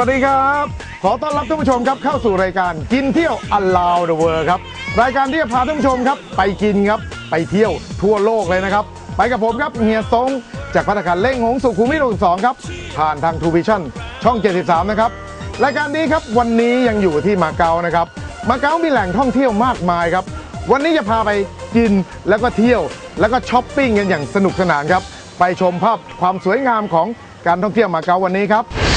สวัสดีครับ ขอต้อนรับท่านผู้ชมครับเข้าสู่รายการกินเที่ยว Allow the World ครับรายการที่จะพาท่านผู้ชมครับ ไปกินครับไปเที่ยวทั่วโลกเลยนะครับ ไปกับผมครับเฮียซงจากพัฒนาการเล่งหงสุขุมวิท62ครับผ่านทางทูวิชั่นช่อง 73 นะครับรายการนี้ครับวันนี้ยังอยู่ที่มาเก๊านะครับมาเก๊ามีแหล่งท่องเที่ยวมากมายครับ วันนี้จะพาไปกินแล้วก็เที่ยว แล้วก็ช้อปปิ้งกันอย่างสนุกสนานครับ ไปชมภาพความสวยงามของการท่องเที่ยวมาเก๊าวันนี้ครับ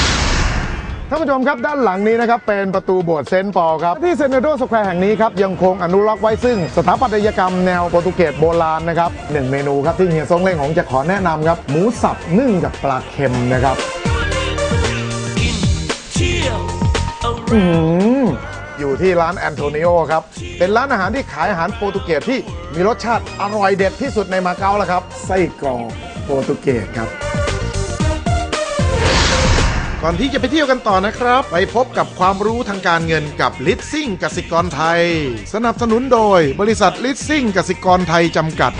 ท่านผู้ชมครับด้านหลังนี้นะครับเป็นประตูโบสถ์เซนต์ปอลครับที่เซนโดสแควร์แห่งนี้ครับยังคงอนุรักษ์ไว้ซึ่งสถาปัตยกรรมแนวโปรตุเกสโบราณนะครับหนึ่งเมนูครับที่เฮียซงเล่งของจะขอแนะนำครับหมูสับนึ่งกับปลาเค็มนะครับอืมอยู่ที่ร้านแอนโทนิโอครับ เป็นร้านอาหารที่ขายอาหารโปรตุเกสที่มีรสชาติอร่อยเด็ดที่สุดในมาเก๊าแล้วครับไส้กรอกโปรตุเกสครับ ก่อนที่จะไปเที่ยวกันต่อนะครับ ไปพบกับความรู้ทางการเงินกับลิ s ซิ่งกสิกรไทย สนับสนุนโดยบริษัทลิ s ซิ่งกสิกรไทยจำกัด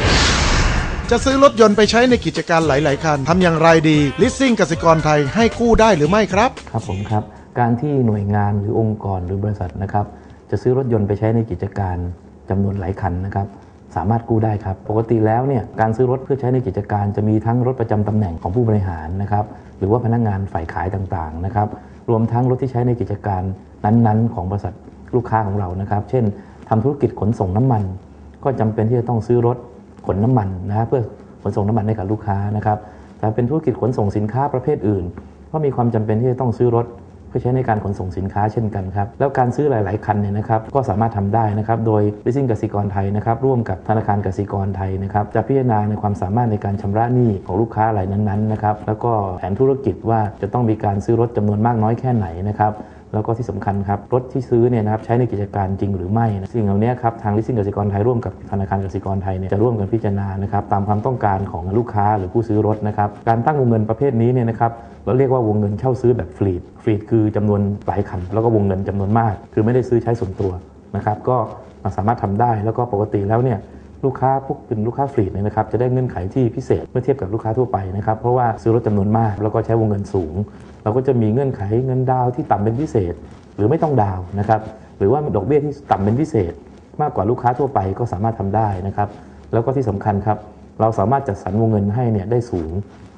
จะซื้อรถยนต์ไปใช้ในกิจการหลาย ๆ คันทำอย่างไรดีลิ s ซิ่งกสิกรไทยให้กู้ได้หรือไม่ครับ ครับผมครับ การที่หน่วยงานหรือองค์กรหรือบริษัทนะครับ จะซื้อรถยนต์ไปใช้ในกิจการจำนวนหลายคันนะครับ สามารถกู้ได้ครับ ปกติแล้วเนี่ยการซื้อรถเพื่อใช้ในกิจการจะมีทั้งรถประจำตำแหน่งของผู้บริหารนะครับ หรือว่าพนักงานฝ่ายขายต่างๆนะครับรวมทั้งรถที่ใช้ในกิจการนั้นๆ ของบริษัทลูกค้าของเรานะครับ เช่นทำธุรกิจขนส่งน้ำมัน ก็จำเป็นที่จะต้องซื้อรถขนน้ำมันนะฮะเพื่อขนส่งน้ำมันให้กับลูกค้านะครับแต่เป็นธุรกิจขนส่งสินค้าประเภทอื่น ก็มีความจำเป็นที่จะต้องซื้อรถ พื่อใช้ในการขนส่งสินค้าเช่นกันครับแล้วการซื้อหลาย ๆ คันเนี่ยนะครับก็สามารถทำได้นะครับโดย leasing กสิกรไทยนะครับร่วมกับธนาคารกสิกรไทยนะครับจะพิจารณาในความสามารถในการชำระหนี้ของลูกค้ารายนั้น ๆ นะครับแล้วก็แผนธุรกิจว่าจะต้องมีการซื้อรถจำนวนมากน้อยแค่ไหนนะครับ แล้วก็ที่สำคัญครับ รถที่ซื้อเนี่ยนะครับใช้ในกิจการจริงหรือไม่นะสิ่งเหล่านี้ครับทาง leasing กสิกรไทยร่วมกับธนาคารกสิกรไทยเนี่ยจะร่วมกันพิจารณานะครับตามความต้องการของลูกค้าหรือผู้ซื้อรถนะครับการตั้งวงเงินประเภทนี้เนี่ยนะครับเราเรียกว่าวงเงินเช่าซื้อแบบฟรีดฟรีดคือจำนวนหลายคัน แล้วก็วงเงินจำนวนมาก คือไม่ได้ซื้อใช้ส่วนตัวนะครับก็สามารถทำได้แล้วก็ปกติแล้วเนี่ยลูกค้าพวกเป็นลูกค้าฟรีดเนี่ยนะครับจะได้เงื่อนไขที่พิเศษเมื่อเทียบกับลูกค้าทั่วไปนะครับเพราะว่าซื้อรถจำนวนมาก แล้วก็ใช้วงเงินสูง เราก็จะมีเงื่อนไขเงินดาวที่ต่ำเป็นพิเศษ หรือไม่ต้องดาวนะครับหรือว่าดอกเบี้ยที่ต่ำเป็นพิเศษ มากกว่าลูกค้าทั่วไปก็สามารถทำได้นะครับ แล้วก็ที่สำคัญครับเราสามารถจัดสรรวงเงินให้เนี่ยได้สูง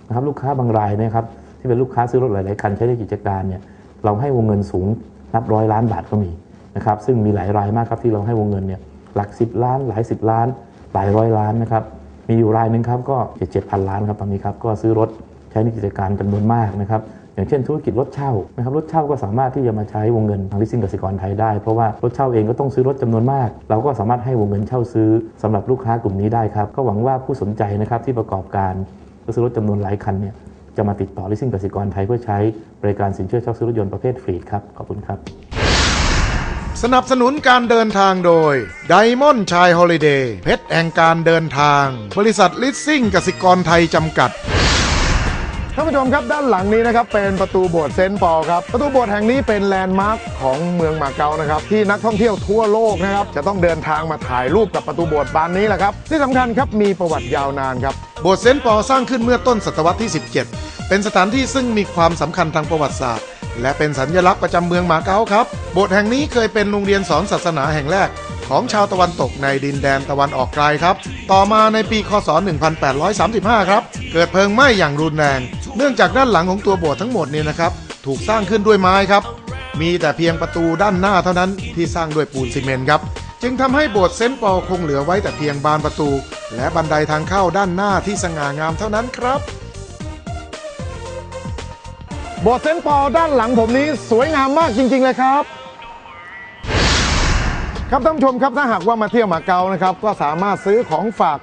นะครับลูกค้าบางรายนะครับที่เป็นลูกค้าซื้อรถหลาย ๆ คันใช้ในกิจการเนี่ยเราให้วงเงินสูงนับร้อยล้านบาทก็มีนะครับซึ่งมีหลายรายมากครับที่เราให้วงเงินเนี่ยหลัก 10 ล้าน หลาย 10 ล้าน หลายร้อยล้านนะครับมีอยู่รายหนึ่งครับก็เจ็ดพันล้านครับตอนนี้ครับก็ซื้อรถใช้ในกิจการจำนวนมากนะครับ อย่างเช่นธุรกิจรถเช่านะครับรถเช่าก็สามารถที่จะมาใช้วงเงินทางลิสซิ่งกสิกรไทยได้ เพราะว่ารถเช่าเองก็ต้องซื้อรถจำนวนมาก เราก็สามารถให้วงเงินเช่าซื้อสำหรับลูกค้ากลุ่มนี้ได้ครับก็หวังว่าผู้สนใจนะครับที่ประกอบการซื้อรถจำนวนหลายคันเนี่ยจะมาติดต่อลิสซิ่งกสิกรไทยเพื่อใช้บริการสินเชื่อเช่าซื้อรถยนต์ประเภทฟรีดครับขอบคุณครับ สนับสนุนการเดินทางโดย Diamond ชายฮอลิเดย์เพชรแห่งการเดินทาง บริษัทลิ s ซิ่งกสิกรไทยจำกัด ท่านผู้ชมครับด้านหลังนี้นะครับเป็นประตูโบสถ์เซนต์ปอลครับประตูโบสถ์แห่งนี้เป็นแลนด์มาร์คของเมืองมาเก๊านะครับที่นักท่องเที่ยวทั่วโลกนะครับจะต้องเดินทางมาถ่ายรูปกับประตูโบสถ์บานนี้แหละครับที่สำคัญครับมีประวัติยาวนานครับโบสถ์เซนต์ปอลสร้างขึ้นเมื่อต้นศตวรรษที่ 17 เป็นสถานที่ซึ่งมีความสำคัญทางประวัติศาสตร์ และเป็นสัญลักษณ์ประจำเมืองมาเก๊าครับโบสถ์แห่งนี้เคยเป็นโรงเรียนสอนศาสนาแห่งแรก ของชาวตะวันตกในดินแดนตะวันออกไกลครับ ต่อมาในปีคศ 1835 ครับ เกิดเพลิงไหม้อย่างรุนแรง เนื่องจากด้านหลังของตัวโบสถ์ทั้งหมดเนี่ยนะครับ ถูกสร้างขึ้นด้วยไม้ครับ มีแต่เพียงประตูด้านหน้าเท่านั้นที่สร้างด้วยปูนซีเมนต์ครับ จึงทำให้โบสถ์เซนต์ปอลคงเหลือไว้แต่เพียงบานประตู และบันไดทางเข้าด้านหน้าที่สง่างามเท่านั้นครับโบสถ์เซนต์ปอลด้านหลังผมนี้สวยงามมากจริง ๆ เลยครับ ครับท่านผู้ชมครับถ้าหากว่ามาเที่ยวมาเก๊านะครับ ก็สามารถซื้อของฝาก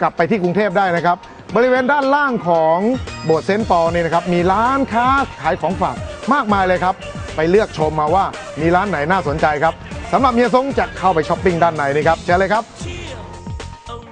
กลับไปที่กรุงเทพได้นะครับ บริเวณด้านล่างของโบสถ์เซนต์ปอลนี่นะครับมีร้านค้าขายของฝากมากมายเลยครับ ไปเลือกชมมาว่ามีร้านไหนน่าสนใจครับสำหรับเฮียซงจะเข้าไปช้อปปิ้งด้านในนี่ครับเชิญเลยครับ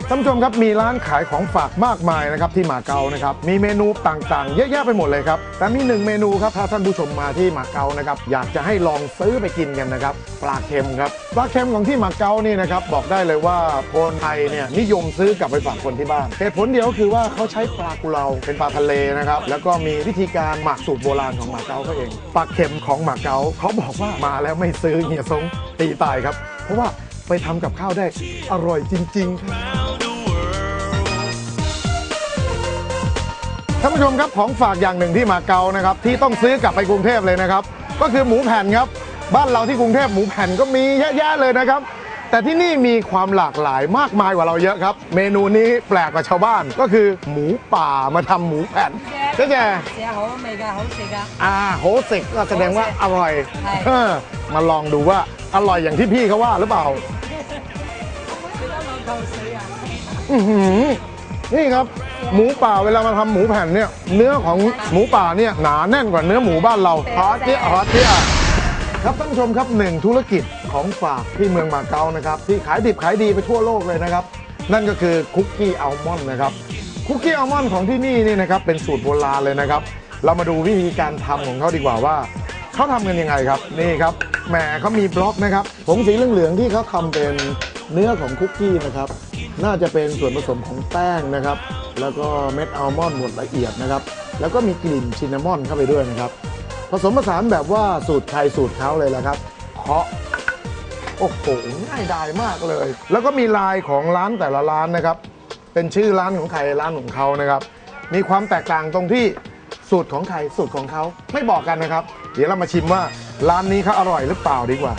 ท่านผู้ชมครับมีร้านขายของฝากมากมายนะครับที่มาเก๊านะครับมีเมนูต่างๆ เยอะแยะไปหมดเลยครับแต่มีหนึ่งเมนูครับถ้าท่านผู้ชมมาที่มาเก๊านะครับอยากจะให้ลองซื้อไปกินกันนะครับปลาเค็มครับปลาเค็มของที่มาเก๊านี่นะครับบอกได้เลยว่าคนไทยเนี่ยนิยมซื้อกลับไปฝากคนที่บ้านเหตุผลเดียวคือว่าเขาใช้ปลากุเลาเป็นปลาทะเลนะครับแล้วก็มีวิธีการหมักสูตรโบราณของมาเก๊าเขาเองปลาเค็มของมาเก๊าเขาบอกว่ามาแล้วไม่ซื้อเหี่ยซงตีตายครับ เพราะว่าไปทำกับข้าวได้อร่อยจริง ๆ ครับ ท่านผู้ชมครับของฝากอย่างหนึ่งที่มาเกานะครับที่ต้องซื้อกลับไปกรุงเทพเลยนะครับ ก็คือหมูแผ่นครับ บ้านเราที่กรุงเทพหมูแผ่นก็มีเยอะแยะเลยนะครับ แต่ที่นี่มีความหลากหลายมากมายกว่าเราเยอะครับ เมนูนี้แปลกกว่าชาวบ้านก็คือหมูป่ามาทำหมูแผ่นเจ๊แจ เสียโหเมกาโหเสกา อ่าโฮเซกก็แสดงว่าอร่อยเออมาลองดูว่าอร่อยอย่างที่พี่เขาว่าหรือเปล่า อือหือ นี่ครับ หมูป่าเวลามาทำหมูแผ่นเนี่ยเนื้อของหมูป่าเนี่ยหนาแน่นกว่าเนื้อหมูบ้านเราฮอตเจี๊ยฮอตเจี๊ยครับท่านผู้ชมครับหนึ่งธุรกิจของฝากที่เมืองมาเก๊านะครับที่ขายดิบขายดีไปทั่วโลกเลยนะครับ นั่นก็คือคุกกี้อัลมอนด์นะครับคุกกี้อัลมอนด์ของที่นี่นี่นะครับเป็นสูตรโบราณเลยนะครับ เรามาดูวิธีการทำของเขาดีกว่าว่าเขาทำกันยังไงครับนี่ครับแหมเขามีบล็อกนะครับผงสีเหลืองๆที่เขาทำเป็นเนื้อของคุกกี้นะครับ น่าจะเป็นส่วนผสมของแป้งนะครับ แล้วก็เม็ดอัลมอนด์บดละเอียดนะครับ แล้วก็มีกลิ่นชินนามอนเข้าไปด้วยนะครับ ผสมผสานแบบว่าสูตรใครสูตรเขาเลยละครับเคาะโอ้โหง่ายดายมากเลย แล้วก็มีลายของร้านแต่ละร้านนะครับ เป็นชื่อร้านของใครร้านของเขานะครับ มีความแตกต่างตรงที่สูตรของใครสูตรของเขาไม่บอกกันนะครับ เดี๋ยวเรามาชิมว่าร้านนี้เขาอร่อยหรือเปล่าดีกว่า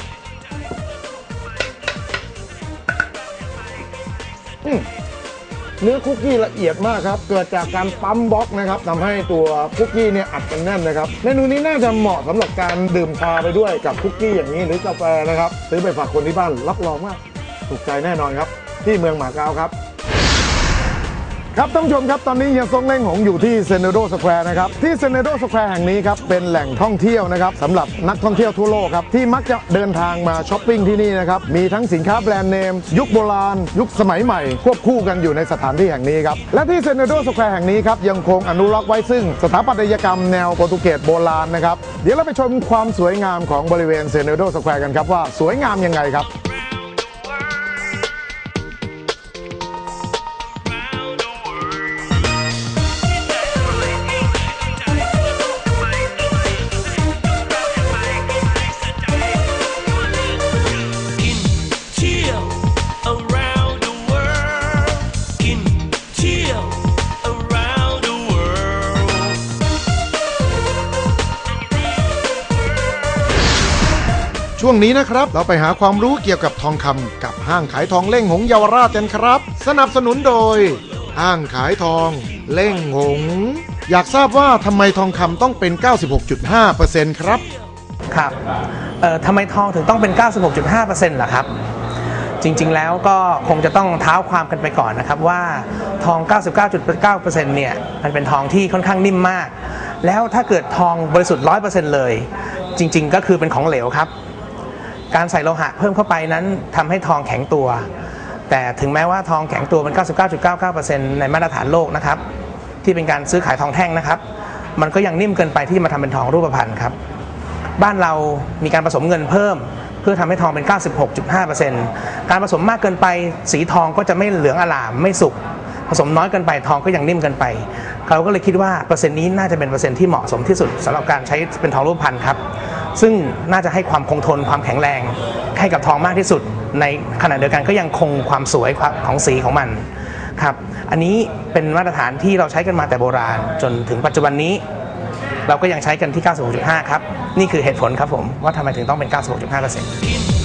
เนื้อคุกกี้ละเอียดมากครับ เกิดจากการปั๊มบล็อกนะครับทำให้ตัวคุกกี้เนี่ยอัดกันแน่นนะครับเมนูนี้น่าจะเหมาะสำหรับการดื่มชาไปด้วยกับคุกกี้อย่างนี้หรือกาแฟนะครับ ซื้อไปฝากคนที่บ้านรับรองว่าถูกใจแน่นอนครับ ที่เมืองหมาเก๊าครับ ครับท่านผู้ชมครับตอนนี้เฮียซงเล้งหงอยู่ที่เซนโดสแควร์นะครับที่เซนโดสแควร์แห่งนี้ครับเป็นแหล่งท่องเที่ยวนะครับสำหรับนักท่องเที่ยวทั่วโลกครับที่มักจะเดินทางมาช้อปปิ้งที่นี่นะครับมีทั้งสินค้าแบรนด์เนม ยุคโบราณ ยุคสมัยใหม่ ควบคู่กันอยู่ในสถานที่แห่งนี้ครับและที่เซนโดสแควร์แห่งนี้ครับยังคงอนุรักษ์ไว้ซึ่งสถาปัตยกรรมแนวโปรตุเกสโบราณนะครับเดี๋ยวเราไปชมความสวยงามของบริเวณเซเนโดสแควร์กันครับว่าสวยงามยังไงครับ ช่วงนี้นะครับ เราไปหาความรู้เกี่ยวกับทองคำกับห้างขายทองเล่งหงเยาวราชกันครับ สนับสนุนโดย ห้างขายทอง เล่งหง อยากทราบว่าทำไมทองคำต้องเป็น 96.5%ครับ ครับเอ่อทำไมทองถึงต้องเป็น 96.5%ล่ะครับ จริงๆแล้วก็คงจะต้องเท้าความกันไปก่อนนะครับว่าทอง 99.9%เนี่ยมันเป็นทองที่ค่อนข้างนิ่มมาก แล้วถ้าเกิดทองบริสุทธิ์ 100%เลย จริง ๆ ก็คือเป็นของเหลวครับ การใส่โลหะเพิ่มเข้าไปนั้นทำให้ทองแข็งตัว แต่ถึงแม้ว่าทองแข็งตัวเป็น99.99%ในมาตรฐานโลกนะครับ ที่เป็นการซื้อขายทองแท่งนะครับ มันก็ยังนิ่มเกินไปที่มาทำเป็นทองรูปพรรณครับ บ้านเรามีการผสมเงินเพิ่ม เพื่อทำให้ทองเป็น 96.5%การผสมมากเกินไป สีทองก็จะไม่เหลืองอลามไม่สุกผสมน้อยเกินไปทองก็ยังนิ่มเกินไป เราก็เลยคิดว่าเปอร์เซ็นต์นี้น่าจะเป็นเปอร์เซ็นต์ที่เหมาะสมที่สุดสำหรับการใช้เป็นทองรูปพรรณครับ ซึ่งน่าจะให้ความคงทนความแข็งแรงให้กับทองมากที่สุด ในขณะเดียวกันก็ยังคงความสวยของสีของมันครับอันนี้เป็นมาตรฐานที่เราใช้กันมาแต่โบราณ จนถึงปัจจุบันนี้ เราก็ยังใช้กันที่ 96.5 ครับ นี่คือเหตุผลครับผม ว่าทำไมถึงต้องเป็น 96.5%